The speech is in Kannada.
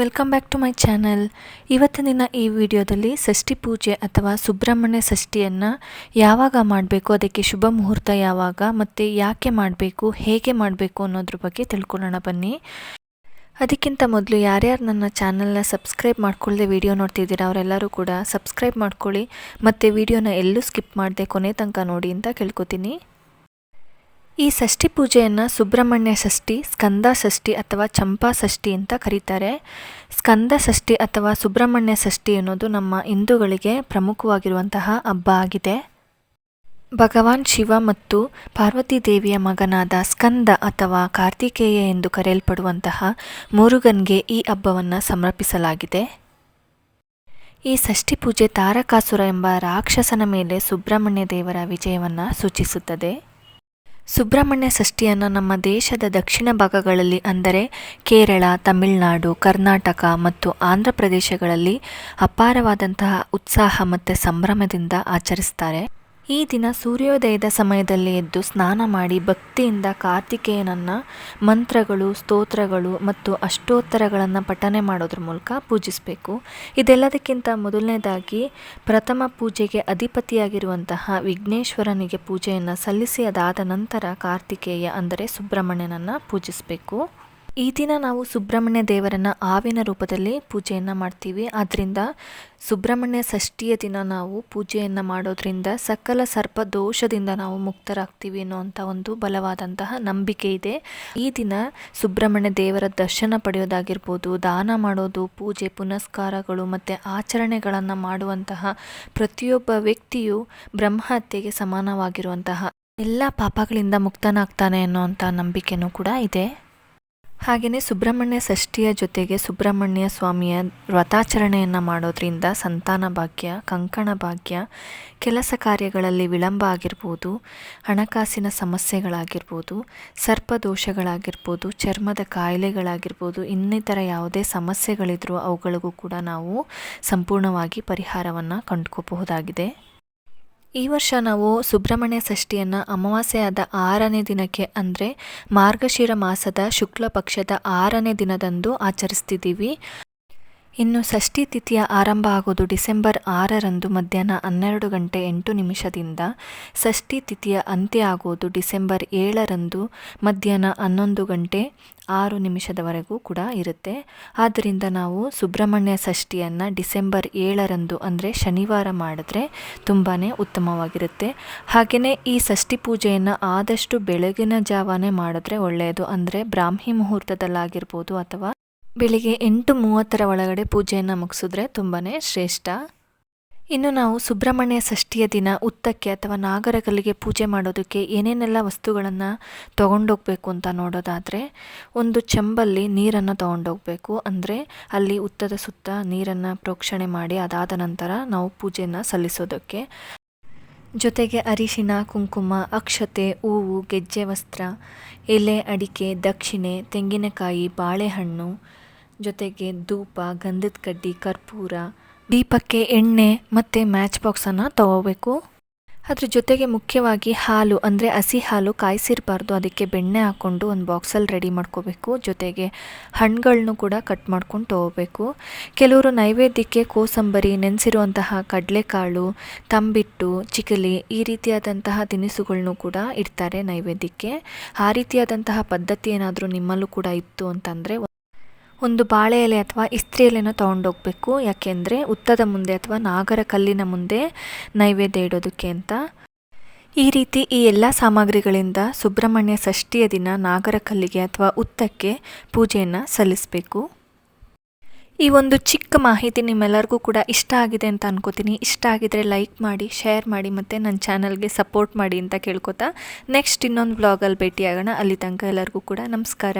Welcome back to my channel ಇವತ್ತಿನ ಈ ವಿಡಿಯೋದಲ್ಲಿ ಷಷ್ಠಿ ಪೂಜೆ ಅಥವಾ ಸುಬ್ರಹ್ಮಣ್ಯ ಷಷ್ಠಿಯನ್ನು ಯಾವಾಗ ಮಾಡಬೇಕು, ಅದಕ್ಕೆ ಶುಭ ಮುಹೂರ್ತ ಯಾವಾಗ, ಮತ್ತು ಯಾಕೆ ಮಾಡಬೇಕು, ಹೇಗೆ ಮಾಡಬೇಕು ಅನ್ನೋದ್ರ ಬಗ್ಗೆ ತಿಳ್ಕೊಳ್ಳೋಣ ಬನ್ನಿ. ಅದಕ್ಕಿಂತ ಮೊದಲು ಯಾರ್ಯಾರು ನನ್ನ ಚಾನಲ್ನ ಸಬ್ಸ್ಕ್ರೈಬ್ ಮಾಡ್ಕೊಳ್ಳದೆ ವಿಡಿಯೋ ನೋಡ್ತಿದ್ದೀರಾ, ಅವರೆಲ್ಲರೂ ಕೂಡ ಸಬ್ಸ್ಕ್ರೈಬ್ ಮಾಡ್ಕೊಳ್ಳಿ, ಮತ್ತು ವಿಡಿಯೋನ ಎಲ್ಲೂ ಸ್ಕಿಪ್ ಮಾಡದೆ ಕೊನೆ ತನಕ ನೋಡಿ ಅಂತ ಕೇಳ್ಕೊತೀನಿ. ಈ ಷಷ್ಠಿ ಪೂಜೆಯನ್ನು ಸುಬ್ರಹ್ಮಣ್ಯ ಷಷ್ಠಿ, ಸ್ಕಂದ ಷಷ್ಠಿ ಅಥವಾ ಚಂಪಾ ಷಷ್ಠಿ ಅಂತ ಕರೀತಾರೆ. ಸ್ಕಂದ ಷಷ್ಠಿ ಅಥವಾ ಸುಬ್ರಹ್ಮಣ್ಯ ಷಷ್ಠಿ ಅನ್ನೋದು ನಮ್ಮ ಹಿಂದೂಗಳಿಗೆ ಪ್ರಮುಖವಾಗಿರುವಂತಹ ಹಬ್ಬ ಆಗಿದೆ. ಭಗವಾನ್ ಶಿವ ಮತ್ತು ಪಾರ್ವತಿ ದೇವಿಯ ಮಗನಾದ ಸ್ಕಂದ ಅಥವಾ ಕಾರ್ತಿಕೇಯ ಎಂದು ಕರೆಯಲ್ಪಡುವಂತಹ ಮುರುಗನ್ಗೆ ಈ ಹಬ್ಬವನ್ನು ಸಮರ್ಪಿಸಲಾಗಿದೆ. ಈ ಷಷ್ಠಿ ಪೂಜೆ ತಾರಕಾಸುರ ಎಂಬ ರಾಕ್ಷಸನ ಮೇಲೆ ಸುಬ್ರಹ್ಮಣ್ಯ ದೇವರ ವಿಜಯವನ್ನು ಸೂಚಿಸುತ್ತದೆ. ಸುಬ್ರಹ್ಮಣ್ಯ ಷಷ್ಠಿಯನ್ನು ನಮ್ಮ ದೇಶದ ದಕ್ಷಿಣ ಭಾಗಗಳಲ್ಲಿ ಅಂದರೆ ಕೇರಳ, ತಮಿಳುನಾಡು, ಕರ್ನಾಟಕ ಮತ್ತು ಆಂಧ್ರ ಪ್ರದೇಶಗಳಲ್ಲಿ ಅಪಾರವಾದಂತಹ ಉತ್ಸಾಹ ಮತ್ತು ಸಂಭ್ರಮದಿಂದ ಆಚರಿಸ್ತಾರೆ. ಈ ದಿನ ಸೂರ್ಯೋದಯದ ಸಮಯದಲ್ಲಿ ಎದ್ದು ಸ್ನಾನ ಮಾಡಿ ಭಕ್ತಿಯಿಂದ ಕಾರ್ತಿಕೇಯನನ್ನು ಮಂತ್ರಗಳು, ಸ್ತೋತ್ರಗಳು ಮತ್ತು ಅಷ್ಟೋತ್ತರಗಳನ್ನು ಪಠನೆ ಮಾಡೋದ್ರ ಮೂಲಕ ಪೂಜಿಸಬೇಕು. ಇದೆಲ್ಲದಕ್ಕಿಂತ ಮೊದಲನೇದಾಗಿ ಪ್ರಥಮ ಪೂಜೆಗೆ ಅಧಿಪತಿಯಾಗಿರುವಂತಹ ವಿಘ್ನೇಶ್ವರನಿಗೆ ಪೂಜೆಯನ್ನು ಸಲ್ಲಿಸಿ ಅದಾದ ನಂತರ ಕಾರ್ತಿಕೇಯ ಅಂದರೆ ಸುಬ್ರಹ್ಮಣ್ಯನನ್ನು ಪೂಜಿಸಬೇಕು. ಈ ದಿನ ನಾವು ಸುಬ್ರಹ್ಮಣ್ಯ ದೇವರನ್ನು ಆವಿನ ರೂಪದಲ್ಲಿ ಪೂಜೆಯನ್ನು ಮಾಡ್ತೀವಿ. ಆದ್ದರಿಂದ ಸುಬ್ರಹ್ಮಣ್ಯ ಷಷ್ಠಿಯ ದಿನ ನಾವು ಪೂಜೆಯನ್ನು ಮಾಡೋದ್ರಿಂದ ಸಕಲ ಸರ್ಪ ದೋಷದಿಂದ ನಾವು ಮುಕ್ತರಾಗ್ತೀವಿ ಅನ್ನುವಂಥ ಒಂದು ಬಲವಾದಂತಹ ನಂಬಿಕೆ ಇದೆ. ಈ ದಿನ ಸುಬ್ರಹ್ಮಣ್ಯ ದೇವರ ದರ್ಶನ ಪಡೆಯೋದಾಗಿರ್ಬೋದು, ದಾನ ಮಾಡೋದು, ಪೂಜೆ, ಪುನಸ್ಕಾರಗಳು ಮತ್ತು ಆಚರಣೆಗಳನ್ನು ಮಾಡುವಂತಹ ಪ್ರತಿಯೊಬ್ಬ ವ್ಯಕ್ತಿಯು ಬ್ರಹ್ಮಹತ್ಯೆಗೆ ಸಮಾನವಾಗಿರುವಂತಹ ಎಲ್ಲ ಪಾಪಗಳಿಂದ ಮುಕ್ತನಾಗ್ತಾನೆ ಅನ್ನುವಂಥ ನಂಬಿಕೆನೂ ಕೂಡ ಇದೆ. ಹಾಗೆಯೇ ಸುಬ್ರಹ್ಮಣ್ಯ ಷಷ್ಠಿಯ ಜೊತೆಗೆ ಸುಬ್ರಹ್ಮಣ್ಯ ಸ್ವಾಮಿಯ ವ್ರತಾಚರಣೆಯನ್ನು ಮಾಡೋದ್ರಿಂದ ಸಂತಾನ ಭಾಗ್ಯ, ಕಂಕಣ ಭಾಗ್ಯ, ಕೆಲಸ ಕಾರ್ಯಗಳಲ್ಲಿ ವಿಳಂಬ ಆಗಿರ್ಬೋದು, ಹಣಕಾಸಿನ ಸಮಸ್ಯೆಗಳಾಗಿರ್ಬೋದು ಸರ್ಪದೋಷಗಳಾಗಿರ್ಬೋದು ಚರ್ಮದ ಕಾಯಿಲೆಗಳಾಗಿರ್ಬೋದು, ಇನ್ನಿತರ ಯಾವುದೇ ಸಮಸ್ಯೆಗಳಿದ್ರೂ ಅವುಗಳಿಗೂ ಕೂಡ ನಾವು ಸಂಪೂರ್ಣವಾಗಿ ಪರಿಹಾರವನ್ನು ಕಂಡುಕೋಬಹುದಾಗಿದೆ. ಈ ವರ್ಷ ನಾವು ಸುಬ್ರಹ್ಮಣ್ಯ ಷಷ್ಠಿಯನ್ನು ಅಮಾವಾಸ್ಯೆಯಾದ ಆರನೇ ದಿನಕ್ಕೆ ಅಂದರೆ ಮಾರ್ಗಶಿರ ಮಾಸದ ಶುಕ್ಲ ಪಕ್ಷದ ಆರನೇ ದಿನದಂದು ಆಚರಿಸ್ತಿದ್ದೀವಿ. ಇನ್ನು ಷಷ್ಠಿ ತಿಥಿಯ ಆರಂಭ ಆಗೋದು ಡಿಸೆಂಬರ್ ಆರರಂದು ಮಧ್ಯಾಹ್ನ ಹನ್ನೆರಡು ಗಂಟೆ ಎಂಟು ನಿಮಿಷದಿಂದ. ಷಷ್ಠಿ ತಿಥಿಯ ಅಂತ್ಯ ಆಗೋದು ಡಿಸೆಂಬರ್ ಏಳರಂದು ಮಧ್ಯಾಹ್ನ ಹನ್ನೊಂದು ಗಂಟೆ ಆರು ನಿಮಿಷದವರೆಗೂ ಕೂಡ ಇರುತ್ತೆ. ಆದ್ದರಿಂದ ನಾವು ಸುಬ್ರಹ್ಮಣ್ಯ ಷಷ್ಠಿಯನ್ನು ಡಿಸೆಂಬರ್ ಏಳರಂದು ಅಂದರೆ ಶನಿವಾರ ಮಾಡಿದ್ರೆ ತುಂಬಾ ಉತ್ತಮವಾಗಿರುತ್ತೆ. ಹಾಗೆಯೇ ಈ ಷಷ್ಠಿ ಪೂಜೆಯನ್ನು ಆದಷ್ಟು ಬೆಳಗಿನ ಜಾವನೇ ಮಾಡಿದ್ರೆ ಒಳ್ಳೆಯದು. ಅಂದರೆ ಬ್ರಾಹ್ಮಿ ಮುಹೂರ್ತದಲ್ಲಾಗಿರ್ಬೋದು ಅಥವಾ ಬೆಳಿಗ್ಗೆ ಎಂಟು ಮೂವತ್ತರ ಒಳಗಡೆ ಪೂಜೆಯನ್ನು ಮುಗಿಸಿದ್ರೆ ತುಂಬಾ ಶ್ರೇಷ್ಠ. ಇನ್ನು ನಾವು ಸುಬ್ರಹ್ಮಣ್ಯ ಷಷ್ಠಿಯ ದಿನ, ಉತ್ತಕ್ಕೆ ಅಥವಾ ನಾಗರಕಲ್ಲಿಗೆ ಪೂಜೆ ಮಾಡೋದಕ್ಕೆ ಏನೇನೆಲ್ಲ ವಸ್ತುಗಳನ್ನು ತೊಗೊಂಡೋಗ್ಬೇಕು ಅಂತ ನೋಡೋದಾದರೆ, ಒಂದು ಚೆಂಬಲ್ಲಿ ನೀರನ್ನು ತೊಗೊಂಡೋಗ್ಬೇಕು. ಅಂದರೆ ಅಲ್ಲಿ ಉತ್ತದ ಸುತ್ತ ನೀರನ್ನು ಪ್ರೋಕ್ಷಣೆ ಮಾಡಿ ಅದಾದ ನಂತರ ನಾವು ಪೂಜೆಯನ್ನು ಸಲ್ಲಿಸೋದಕ್ಕೆ. ಜೊತೆಗೆ ಅರಿಶಿನ, ಕುಂಕುಮ, ಅಕ್ಷತೆ, ಹೂವು, ಗೆಜ್ಜೆ ವಸ್ತ್ರ, ಎಲೆ, ಅಡಿಕೆ, ದಕ್ಷಿಣೆ, ತೆಂಗಿನಕಾಯಿ, ಬಾಳೆಹಣ್ಣು ಜೊತೆಗೆ ಧೂಪ, ಗಂಧದ ಕಡ್ಡಿ, ಕರ್ಪೂರ, ದೀಪಕ್ಕೆ ಎಣ್ಣೆ ಮತ್ತು ಮ್ಯಾಚ್ ಬಾಕ್ಸನ್ನು ತಗೋಬೇಕು. ಅದ್ರ ಜೊತೆಗೆ ಮುಖ್ಯವಾಗಿ ಹಾಲು, ಅಂದರೆ ಹಸಿ ಹಾಲು ಕಾಯಿಸಿರಬಾರ್ದು. ಅದಕ್ಕೆ ಬೆಣ್ಣೆ ಹಾಕ್ಕೊಂಡು ಒಂದು ಬಾಕ್ಸಲ್ಲಿ ರೆಡಿ ಮಾಡ್ಕೋಬೇಕು. ಜೊತೆಗೆ ಹಣ್ಣುಗಳನ್ನು ಕೂಡ ಕಟ್ ಮಾಡ್ಕೊಂಡು ತೊಗೋಬೇಕು. ಕೆಲವರು ನೈವೇದ್ಯಕ್ಕೆ ಕೋಸಂಬರಿ, ನೆನೆಸಿರುವಂತಹ ಕಡಲೆಕಾಳು, ತಂಬಿಟ್ಟು ಚಿಕಲಿ ಈ ರೀತಿಯಾದಂತಹ ತಿನಿಸುಗಳನ್ನು ಕೂಡ ಇಡ್ತಾರೆ ನೈವೇದ್ಯಕ್ಕೆ. ಆ ರೀತಿಯಾದಂತಹ ಪದ್ಧತಿ ಏನಾದರೂ ನಿಮ್ಮಲ್ಲೂ ಕೂಡ ಇತ್ತು ಅಂತಂದರೆ ಒಂದು ಬಾಳೆ ಎಲೆ ಅಥವಾ ಇಸ್ತ್ರಿ ಎಲೆನ ತೊಗೊಂಡೋಗ್ಬೇಕು. ಯಾಕೆಂದರೆ ಉತ್ತದ ಮುಂದೆ ಅಥವಾ ನಾಗರ ಕಲ್ಲಿನ ಮುಂದೆ ನೈವೇದ್ಯ ಇಡೋದಕ್ಕೆ ಅಂತ. ಈ ರೀತಿ ಈ ಎಲ್ಲ ಸಾಮಗ್ರಿಗಳಿಂದ ಸುಬ್ರಹ್ಮಣ್ಯ ಷಷ್ಠಿಯ ದಿನ ನಾಗರ ಕಲ್ಲಿಗೆ ಅಥವಾ ಉತ್ತಕ್ಕೆ ಪೂಜೆಯನ್ನು ಸಲ್ಲಿಸಬೇಕು. ಈ ಒಂದು ಚಿಕ್ಕ ಮಾಹಿತಿ ನಿಮ್ಮೆಲ್ಲರಿಗೂ ಕೂಡ ಇಷ್ಟ ಆಗಿದೆ ಅಂತ ಅನ್ಕೋತೀನಿ. ಇಷ್ಟ ಆಗಿದ್ರೆ ಲೈಕ್ ಮಾಡಿ, ಶೇರ್ ಮಾಡಿ ಮತ್ತು ನನ್ನ ಚಾನಲ್ಗೆ ಸಪೋರ್ಟ್ ಮಾಡಿ ಅಂತ ಕೇಳ್ಕೊತಾ ನೆಕ್ಸ್ಟ್ ಇನ್ನೊಂದು ಬ್ಲಾಗಲ್ಲಿ ಭೇಟಿಯಾಗೋಣ. ಅಲ್ಲಿ ತನಕ ಎಲ್ಲರಿಗೂ ಕೂಡ ನಮಸ್ಕಾರ.